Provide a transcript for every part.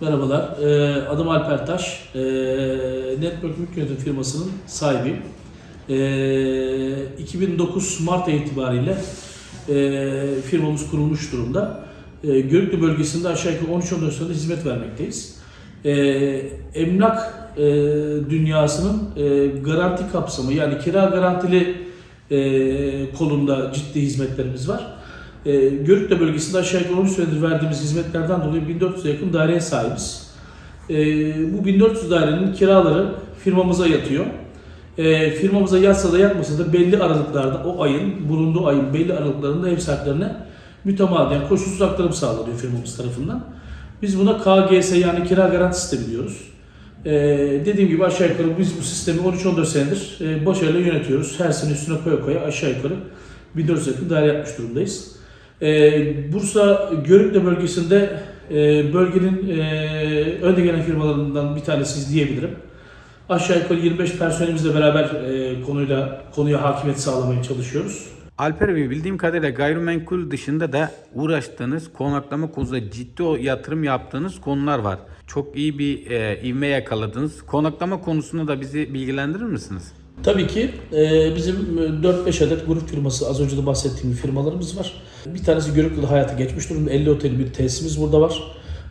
Merhabalar, Ee, adım Alper Taş. Ee, Network Mülk firmasının sahibiyim. Ee, 2009 Mart ayı itibariyle e, firmamız kurulmuş durumda. Ee, Görüklü bölgesinde aşağı yukarı 13-14 senedir hizmet vermekteyiz. Ee, emlak e, dünyasının e, garanti kapsamı yani kira garantili kolunda ciddi hizmetlerimiz var. E, Görükle bölgesinde aşağı yukarı 13 senedir verdiğimiz hizmetlerden dolayı 1400'e yakın daireye sahibiz. E, bu 1400 dairenin kiraları firmamıza yatıyor. E, firmamıza yatsa da yatmasa da belli aralıklarda o ayın, bulunduğu ayın belli aralıklarında ev sahiplerine mütemadiyen koşulsuz aktarım sağlanıyor firmamız tarafından. Biz buna KGS yani kira garanti sistemi diyoruz. Ee, dediğim gibi aşağı yukarı biz bu sistemi 13-14 senedir e, başarıyla yönetiyoruz. Her sene üstüne koya koya aşağı yukarı 1400 yakın daire yapmış durumdayız. Ee, Bursa Görükle bölgesinde e, bölgenin e, önde gelen firmalarından bir tanesiyiz diyebilirim. Aşağı yukarı 25 personelimizle beraber e, konuyla konuya hakimiyet sağlamaya çalışıyoruz. Alper Bey bildiğim kadarıyla gayrimenkul dışında da uğraştığınız konaklama konusunda ciddi o yatırım yaptığınız konular var. Çok iyi bir e, ivme yakaladınız. Konaklama konusunda da bizi bilgilendirir misiniz? Tabii ki e, bizim e, 4-5 adet grup firması az önce de bahsettiğim firmalarımız var. Bir tanesi Görüklü'de hayata geçmiş durumda. 50 oteli bir tesisimiz burada var.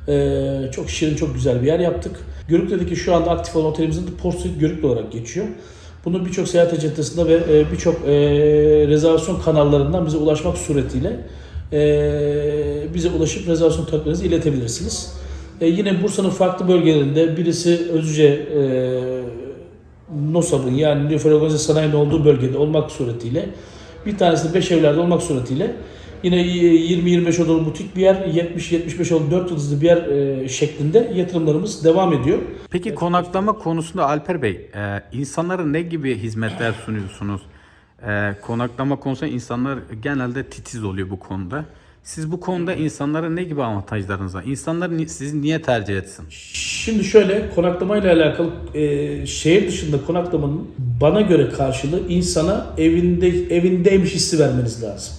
E, çok şirin, çok güzel bir yer yaptık. Görüklü'deki şu anda aktif olan otelimizin de Portsuit Görüklü olarak geçiyor. Bunu birçok seyahat acentasında ve e, birçok e, rezervasyon kanallarından bize ulaşmak suretiyle e, bize ulaşıp rezervasyon taleplerinizi iletebilirsiniz. E, yine Bursa'nın farklı bölgelerinde birisi Özce e, NOSAB'ın yani Nilüfer Organize Sanayi'nin olduğu bölgede olmak suretiyle bir tanesi 5 evlerde olmak suretiyle yine 20-25 odalı butik bir yer, 70-75 odalı 4 yıldızlı bir yer e, şeklinde yatırımlarımız devam ediyor. Peki konaklama konusunda Alper Bey, e, insanlara ne gibi hizmetler sunuyorsunuz? E, konaklama konusunda insanlar genelde titiz oluyor bu konuda. Siz bu konuda insanlara ne gibi avantajlarınız var? İnsanlar sizi niye tercih etsin? Şimdi şöyle konaklamayla alakalı e, şehir dışında konaklamanın bana göre karşılığı insana evinde evindeymiş hissi vermeniz lazım.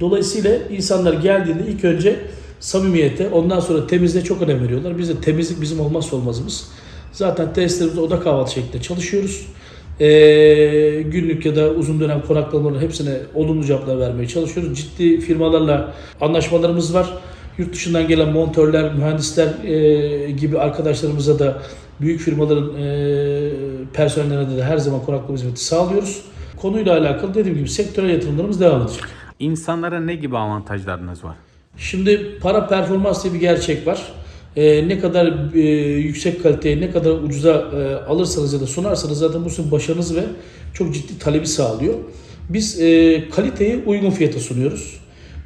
Dolayısıyla insanlar geldiğinde ilk önce samimiyete ondan sonra temizliğe çok önem veriyorlar. Biz de temizlik bizim olmazsa olmazımız. Zaten testlerimizde oda kahvaltı şeklinde çalışıyoruz. E, günlük ya da uzun dönem konaklamaların hepsine olumlu cevaplar vermeye çalışıyoruz. Ciddi firmalarla anlaşmalarımız var. Yurt dışından gelen montörler, mühendisler e, gibi arkadaşlarımıza da büyük firmaların e, personellerine de her zaman konaklama hizmeti sağlıyoruz. Konuyla alakalı dediğim gibi sektöre yatırımlarımız devam edecek. İnsanlara ne gibi avantajlarınız var? Şimdi para performans diye bir gerçek var. Ee, ne kadar e, yüksek kaliteye, ne kadar ucuza e, alırsanız ya da sunarsanız zaten bu sizin başarınız ve çok ciddi talebi sağlıyor. Biz e, kaliteyi uygun fiyata sunuyoruz.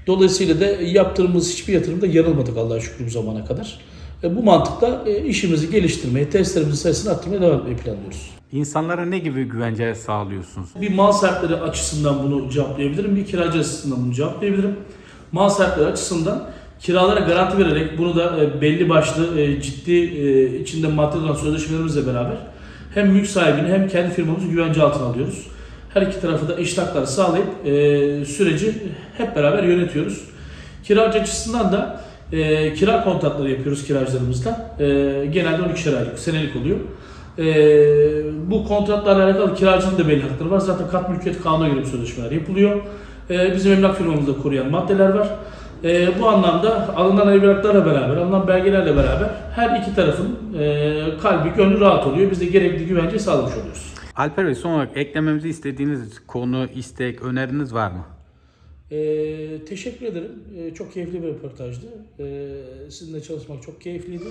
Dolayısıyla da yaptığımız hiçbir yatırımda yanılmadık Allah'a şükür bu zamana kadar. E, bu mantıkla e, işimizi geliştirmeye, testlerimizin sayısını arttırmaya devam etmeyi planlıyoruz. İnsanlara ne gibi güvence sağlıyorsunuz? Bir mal sahipleri açısından bunu cevaplayabilirim. Bir kiracı açısından bunu cevaplayabilirim. Mal sahipleri açısından kiralara garanti vererek bunu da e, belli başlı e, ciddi e, içinde madde olan sözleşmelerimizle beraber hem mülk sahibini hem kendi firmamızı güvence altına alıyoruz. Her iki tarafı da eşit haklar sağlayıp süreci hep beraber yönetiyoruz. Kiracı açısından da e, kira kontratları yapıyoruz kiracılarımızla. E, genelde 12 aylık, senelik oluyor. E, bu kontratlarla alakalı kiracının da belli hakları var. Zaten kat mülkiyet kanuna göre sözleşmeler yapılıyor. Bizim emlak firmamızda koruyan maddeler var. E, bu anlamda alınan evraklarla beraber, alınan belgelerle beraber her iki tarafın e, kalbi, gönlü rahat oluyor. Biz de gerekli güvenceyi sağlamış oluyoruz. Alper Bey son olarak eklememizi istediğiniz konu, istek, öneriniz var mı? Ee, teşekkür ederim. Ee, çok keyifli bir röportajdı. Ee, sizinle çalışmak çok keyifliydi.